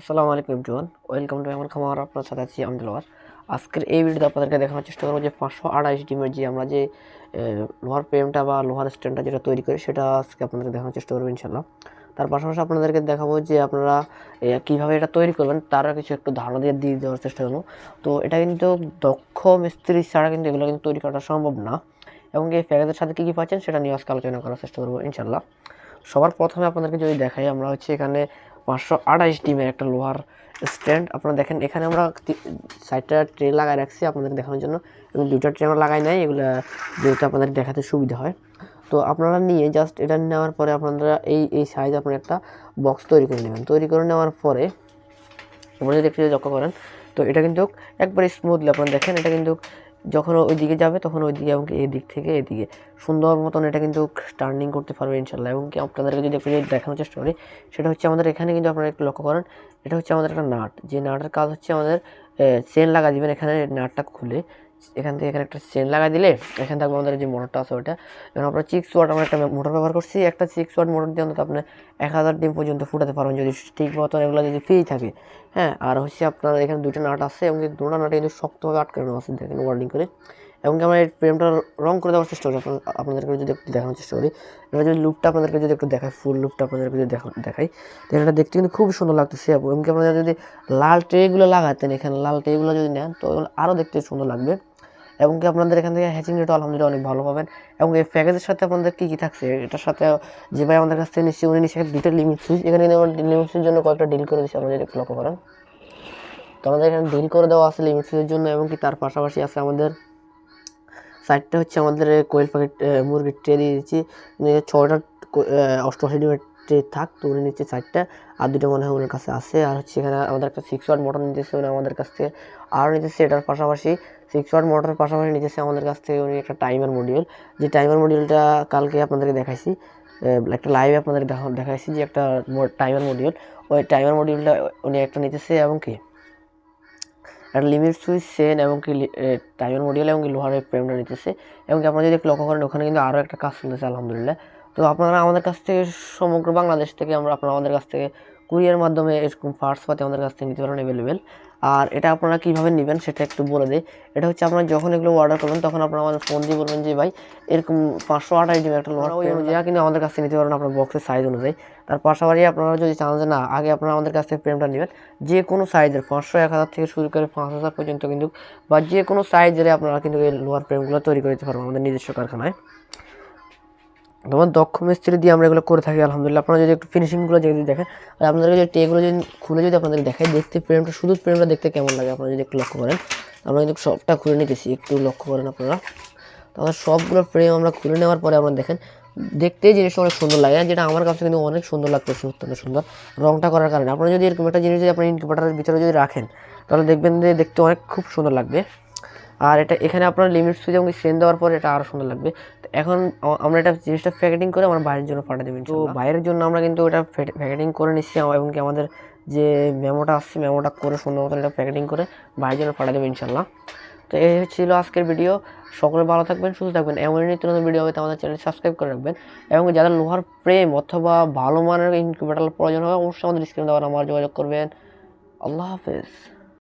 আসসালামু আলাইকুম everyone. Welcome to আমার খামার আপনার সাথে আছি আমি দিলওয়ার আজকের এই ভিডিওতে আপনাদেরকে দেখানোর চেষ্টা করব যে পাঁচশো আড়াইশ ডিমের যে আমরা যে লোহার ফ্রেমটা বা লোহার স্ট্যান্ডটা যেটা তৈরি করি, সেটা আজকে আপনাদেরকে দেখানোর চেষ্টা করব ইনশাল্লাহ তার পাশাপাশি আপনাদেরকে দেখাবো যে আপনারা কীভাবে এটা তৈরি করবেন তারও কিছু একটু ধারণা দিয়ে দিয়ে দেওয়ার চেষ্টা করব। তো এটা কিন্তু দক্ষ মিস্ত্রি ছাড়া কিন্তু এগুলো কিন্তু তৈরি করা সম্ভব না। এবং এই প্যাকেজের সাথে কী কী পাচ্ছেন, সেটা নিয়ে আজকে আলোচনা করার চেষ্টা করব ইনশাল্লাহ সবার প্রথমে আপনাদেরকে যদি দেখাই, আমরা হচ্ছে এখানে পাঁচশো আঠাইশ ডিমের একটা লোহার স্ট্যান্ড। আপনারা দেখেন, এখানে আমরা সাইডটা ট্রে লাগাই রাখছি আপনাদের দেখানোর জন্য। এবং দুইটা ট্রে আমরা লাগাই নাই, এগুলো যেহেতু আপনাদের দেখাতে সুবিধা হয়। তো আপনারা নিয়ে জাস্ট এটা নেওয়ার পরে আপনারা এই এই সাইজ আপনারা একটা বক্স তৈরি করে নেবেন। তৈরি করে নেওয়ার পরে আপনারা যদি একটু লক্ষ্য করেন, তো এটা কিন্তু একবারে স্মুথলি আপনারা দেখেন, এটা কিন্তু যখন ওই দিকে যাবে, তখন ওই দিকে এবং এদিক থেকে এদিকে। সুন্দর মতন এটা কিন্তু টার্নিং করতে পারবে ইনশাল্লাহ এবং কি আপনাদেরকে যদি একটু দেখানোর চেষ্টা করি, সেটা হচ্ছে আমাদের এখানে কিন্তু আপনারা একটু লক্ষ্য করেন, এটা হচ্ছে আমাদের একটা নাট। যে নাটের কাজ হচ্ছে আমাদের চেন লাগা দিবেন এখানে নাটটা খুলে। এখান থেকে এখানে একটা চেন লাগা দিলে এখান থেকে আমাদের যে মোটরটা আছে ওটা এখন আমরা সিক্স ওয়াট আমরা একটা মোটর ব্যবহার করছি, একটা সিক্স ওয়াট মোটর দিয়ে অন্তত আপনি এক হাজার ডিম পর্যন্ত ফুটাতে পারবেন যদি ঠিক মতন এগুলো যদি ফ্রি থাকে। হ্যাঁ আর হচ্ছে আপনার এখানে দুটো নাট আছে এবং দুটো নাটে কিন্তু শক্তভাবে আটকানো আছে, দেখেন ওয়ার্ডিং করে। এবং আমরা এই ফ্রেমটা রং করে দেওয়ার চেষ্টা করি, আপনার- আপনাদেরকে যদি একটু দেখানোর চেষ্টা করি। এটা যদি লুকটা আপনাদেরকে যদি একটু দেখাই ফুল লুকটা আপনাদেরকে যদি দেখা, দেখাই, তাহলে এটা দেখতে কিন্তু খুব সুন্দর লাগতেছে। এবং আপনারা যদি লাল ট্রেগুলো লাগাতেন, এখানে লাল ট্রেগুলো যদি নেন, তো আরও দেখতে সুন্দর লাগবে। এবং কি আপনাদের এখান থেকে হ্যাচিং রেটও আলহামদুলিল্লাহ অনেক ভালো পাবেন। এবং এই প্যাকেজের সাথে আপনাদের কী কী থাকছে? এটার সাথে যে ভাই আমাদের কাছ থেকে নিচ্ছি উনি নিচ্ছে দুইটা লিমিট সুইচ এখানে লিমিট সুইচের জন্য কয়েকটা ডিল করে দিচ্ছি একটু লক্ষ্য করেন। তো আমাদের এখানে ডিল করে দেওয়া আছে লিমিট সুইচের জন্য এবং কি তার পাশাপাশি আছে আমাদের সাইডটা হচ্ছে আমাদের কোয়েল প্যাকেট মুরগির ট্রে দিয়ে দিচ্ছি। ছটা অষ্টআশি ডিমের ট্রে থাক, তো উনি নিচ্ছে চারটা। আর দুটো মনে হয় ওনার কাছে আছে। আর হচ্ছে এখানে আমাদের একটা সিক্স ওয়াট মোটর নিতেছে, উনি আমাদের কাছ থেকে আরও নিতেছে, এটার পাশাপাশি সিক্স ওয়াট মোটরের পাশাপাশি নিতেছে আমাদের কাছ থেকে উনি একটা টাইমার মডিউল যে টাইমার মডিউলটা কালকে আপনাদেরকে দেখাইছি একটা লাইভে আপনাদের দেখা- দেখাইছি যে একটা টাইমার মডিউল ওই টাইমার মডিউলটা উনি একটা নিতেছে এবং কি? একটা লিমিট সুইচ সেন এবং কি টাইমার মডিউল এবং কি লোহার ফ্রেমটা নিতেছে। এবং কি আপনারা যদি লক্ষ্য করেন, ওখানে কিন্তু আরও একটা কাজ চলতেছে, আলহামদুলিল্লাহ। তো আপনারা আমাদের কাছ থেকে সমগ্র বাংলাদেশ থেকে আমরা আপনারা আমাদের কাছ থেকে কুরিয়ার মাধ্যমে এরকম পার্টস পাতি আমাদের কাছ থেকে নিতে পারেন অ্যাভেলেবেল আর এটা আপনারা কীভাবে নেবেন সেটা একটু বলে দিই। এটা হচ্ছে আপনারা যখন এগুলো অর্ডার করবেন তখন আপনারা আমাদের ফোন দিয়ে বলবেন যে ভাই এরকম পাঁচশো আঠাশ ডিমের একটা লোহার ওই অনুযায়ী কিন্তু আমাদের কাছ থেকে নিতে পারেন আপনার বক্সের সাইজ অনুযায়ী। তার পাশাপাশি আপনারা যদি চান যে না আগে আপনারা আমাদের কাছ থেকে ফ্রেমটা নেবেন যে কোনো সাইজের পাঁচশো এক হাজার থেকে শুরু করে পাঁচ হাজার পর্যন্ত কিন্তু বা যে কোনো সাইজের আপনারা কিন্তু এই লোহার ফ্রেমগুলো তৈরি করে দিতে পারবেন আমাদের নিজস্ব কারখানায়। তোমার দক্ষ মিস্ত্রি দিয়ে আমরা এগুলো করে থাকি, আলহামদুলিল্লাহ। আপনারা যদি একটু ফিনিশিংগুলো যদি দেখেন আর আপনাদেরকে যদি টেগুলো যদি খুলে যদি আপনাদের দেখাই, দেখতে প্রেমটা শুধু প্রেমটা দেখতে কেমন লাগে আপনারা যদি একটু লক্ষ্য করেন। আমরা কিন্তু সবটা খুলে নিতেছি, একটু লক্ষ্য করেন আপনারা। তো সবগুলো প্রেম আমরা খুলে নেওয়ার পরে আপনারা দেখেন দেখতে জিনিসটা অনেক সুন্দর লাগে। যেটা আমার কাছে কিন্তু অনেক সুন্দর লাগতেছে, অত্যন্ত সুন্দর। রংটা করার কারণে। আপনারা যদি এরকম একটা জিনিস যদি আপনার ইনকিউবেটারের ভিতরে যদি রাখেন, তাহলে দেখবেন যে দেখতে অনেক খুব সুন্দর লাগবে। আর এটা এখানে আপনার লিমিট সুইচ এবং সেন দেওয়ার পর এটা আরও সুন্দর লাগবে। তো এখন আমরা এটা জিনিসটা প্যাকেটিং করে আমার বাইরের জন্য পাঠিয়ে দেবেন তো বাইরের জন্য আমরা কিন্তু এটা প্যাকেটিং করে নিচ্ছি এবং কি আমাদের যে মেমোটা আসছে মেমোটা করে সুন্দর মতন এটা প্যাকেটিং করে বাইরের জন্য পাঠিয়ে দেবেন ইনশাল্লাহ। তো এই ছিল আজকের ভিডিও সকলে ভালো থাকবেন সুস্থ থাকবেন। এমন নিত্য নতুন ভিডিও হবে আমাদের চ্যানেল সাবস্ক্রাইব করে রাখবেন। এবং যাদের লোহার প্রেম অথবা ভালো মানের ইনকিউবেটার প্রয়োজন হবে অবশ্যই আমাদের স্ক্রিনে দেওয়ার আমার যোগাযোগ করবেন। আল্লাহ হাফেজ।